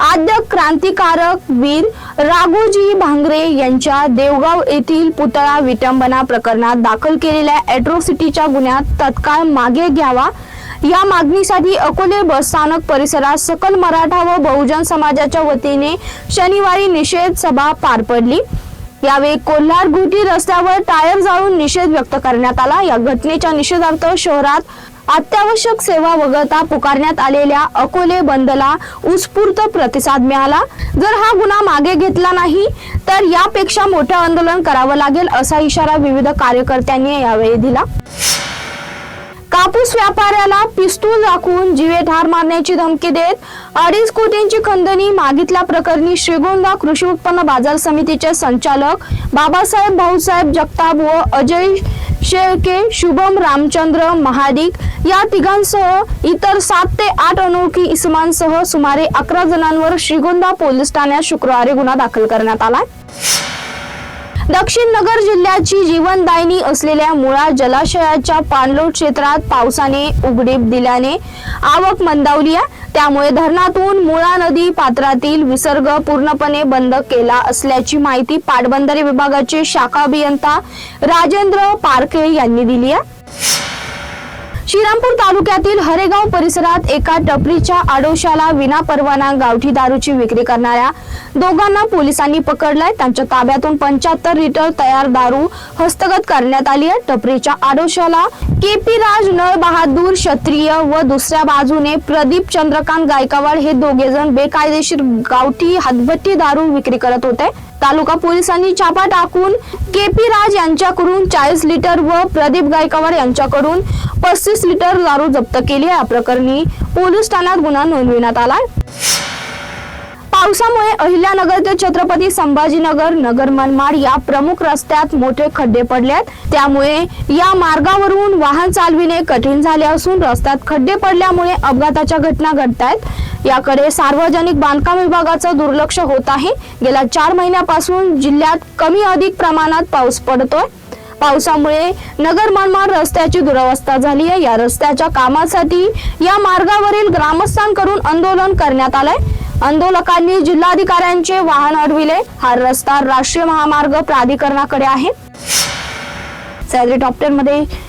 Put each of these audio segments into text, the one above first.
आद्य क्रांतिकारक वीर राघोजी भांगरे यांच्या देवगाव येथील पुतळा विटंबना प्रकरणात दाखल केलेल्या अॅट्रॉसिटीच्या गुन्ह्यात तत्काळ मागे घ्यावा. या मागणीसाठी अकोले बसस्थानक परिसरात सकल मराठा व बहुजन समाजाच्या वतीने शनिवारी निषेध सभा पार पडली. यावेळी कोल्हार घुटी रस्त्यावर टायर जाळून निषेध व्यक्त करण्यात आला. या घटनेच्या निषेधार्थ शहरात अत्यावश्यक सेवा वगळता पुकारण्यात आलेल्या अकोले बंदला उत्स्फूर्त प्रतिसाद मिळाला. जर हा गुन्हा मागे घेतला नाही तर यापेक्षा मोठं आंदोलन करावं लागेल असा इशारा विविध कार्यकर्त्यांनी यावेळी दिला. कापूस व्यापाऱ्याला पिस्तूल दाखवून जीवे ठार मारण्याची धमकी देत अडीच कोटींची खंदणी मागितल्या प्रकरणी श्रीगोंदा कृषी उत्पन्न बाजार समितीचे संचालक बाबासाहेब भाऊसाहेब जगताप व अजय शेळके शुभम रामचंद्र महाडिक या तिघांसह इतर सात ते आठ अनोळखी इसमांसह सुमारे अकरा जणांवर श्रीगोंदा पोलीस ठाण्यात शुक्रवारी गुन्हा दाखल करण्यात आलाय. दक्षिण नगर जिल्ह्याची जीवनदायिनी असलेल्या मुळा जलाशयाच्या पाणलोट क्षेत्रात पावसाने उघडीप दिल्याने आवक मंदावली आहे. त्यामुळे धरणातून मुळा नदी पात्रातील विसर्ग पूर्णपणे बंद केला असल्याची माहिती पाटबंधारे विभागाचे शाखा अभियंता राजेंद्र पारखे यांनी दिली आहे. श्रीरामपूर तालुक्यातील हरेगाव परिसरात एका टपरीच्या आडोशाला विनापरवाना गावठी दारूची विक्री करणाऱ्या दोघांना पोलिसांनी पकडलंय. त्यांच्या ताब्यातून पंच्याहत्तर लिटर तयार दारू हस्तगत करण्यात आली आहे. टपरीच्या आडोशाला केपी राज नळ बहादूर क्षत्रिय व दुसऱ्या बाजूने प्रदीप चंद्रकांत गायकवाड हे दोघे जण बेकायदेशीर गावठी हातभट्टी दारू विक्री करत होते. तालुका पोलिसांनी छापा टाकून केपी राज यांच्याकडून चाळीस लिटर व प्रदीप गायकवाड यांच्याकडून पस्तीस लिटर दारू जप्त केली या प्रकरणी पोलीस ठाण्यात गुन्हा नोंदविण्यात आलाय. पावसामुळे अहिल्यानगर ते छत्रपती संभाजीनगर नगर मनमाड या प्रमुख रस्त्यात मोठे खड्डे पडले आहेत त्यामुळे या मार्गावरून वाहन चालविणे कठीण झाले असून रस्त्यात खड्डे पडल्यामुळे अपघाताच्या घटना घडत आहेत याकडे सार्वजनिक बांधकाम विभागाचं दुर्लक्ष होत आहे. गेल्या चार महिन्यापासून जिल्ह्यात कमी अधिक प्रमाणात पाऊस पडतोय. पावसामुळे नगर मनमाड रस्त्याची दुरवस्था झाली आहे. या रस्त्याच्या कामासाठी या मार्गावरील ग्रामस्थांकडून आंदोलन करण्यात आलंय. आंदोलकांनी जिल्हाधिकाऱ्यांचे वाहन अडविले. हा रस्ता राष्ट्रीय महामार्ग प्राधिकरणाकडे आहे. सॅलरी टॉप टेन मध्ये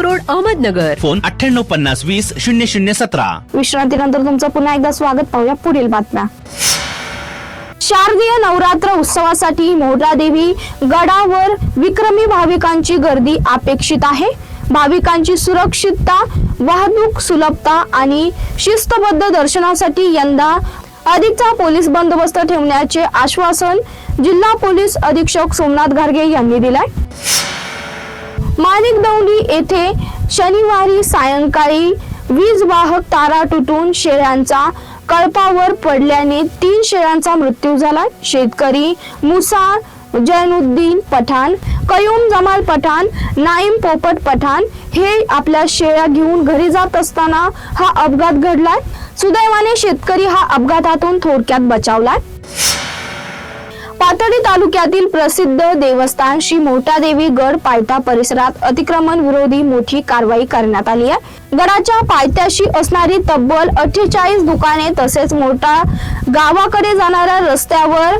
रोड अहमदनगर. फोन अठ्ठ्याण्णव पन्नास वीस शून्य शून्य सतरा. विश्रांतीनंतर तुमचं पुन्हा एकदा स्वागत पाहूया. पुढील बातम्या. शारदीय नवरात्र उत्सवासाठी मोहरादेवी गडावर विक्रमी भाविकांची गर्दी अपेक्षित आहे. भाविकांची सुरक्षितता वाहतूक सुलभता आणि शिस्तबद्ध दर्शनासाठी यंदा अधिकचा पोलीस बंदोबस्त ठेवण्याचे आश्वासन जिल्हा पोलीस अधीक्षक सोमनाथ घारगे यांनी दिलाय. माणिकदौंडी येथे शनिवारी सायंकाळी वीज वाहक तारा तुटून शेळ्यांचा कळपावर पडल्याने तीन शेळ्यांचा मृत्यू झाला. शेतकरी मुसा जैनुद्दीन पठाण कयूम जमाल पठाण नाईम पोपट पठाण हे आपल्या शेळ्या घेऊन घरी जात असताना हा अपघात घडलाय. सुदैवाने शेतकरी हा अपघातातून थोडक्यात बचावलाय. पाथर्डी तालुक्यातील प्रसिद्ध देवस्थान श्री मोठादेवी गड पायथा परिसरात अतिक्रमण विरोधी मोठी कारवाई करण्यात आली आहे. गडाच्या पायथ्याशी असणारी तब्बल अठ्ठेचाळीस दुकाने तसेच मोठा गावाकडे जाणाऱ्या रस्त्यावर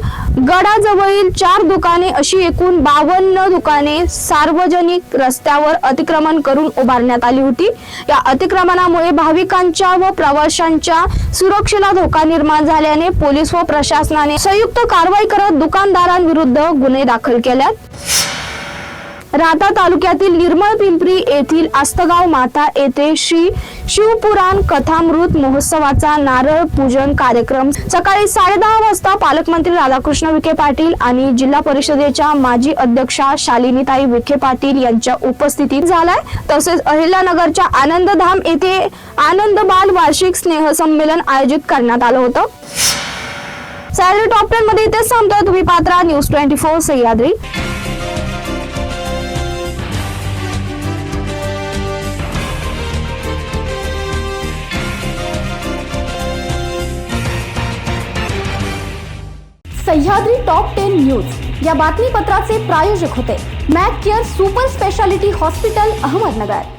गडाजवळील चार दुकाने अशी एकूण बावन्न दुकाने सार्वजनिक रस्त्यावर अतिक्रमण करून उभारण्यात आली होती. या अतिक्रमणामुळे भाविकांच्या व प्रवाशांच्या सुरक्षेला धोका निर्माण झाल्याने पोलीस व प्रशासनाने संयुक्त कारवाई करत दुकानदारांविरुद्ध गुन्हे दाखल केल्यात. राहता तालुक्यातील निर्मळ पिंपरी येथील आस्तगाव माता येथे श्री शिवपुराण कथामृत महोत्सवाचा नारळ पूजन कार्यक्रम. सकाळी साडेदहा वाजता पालकमंत्री राधाकृष्ण विखे पाटील आणि जिल्हा परिषदेच्या माजी अध्यक्षा शालिनीताई विखे पाटील यांच्या उपस्थितीत झालाय. तसेच अहिल्यानगरच्या आनंदधाम येथे आनंद बाल वार्षिक स्नेह संमेलन आयोजित करण्यात आलं होतं. सॅलरी टॉप टेन मध्ये इथेच तुम्ही Patra news twenty four Sahyadri Sahyadri top ten news या बातमीपत्राचे प्रायोजक होते. Mac Care super speciality hospital Ahmednagar.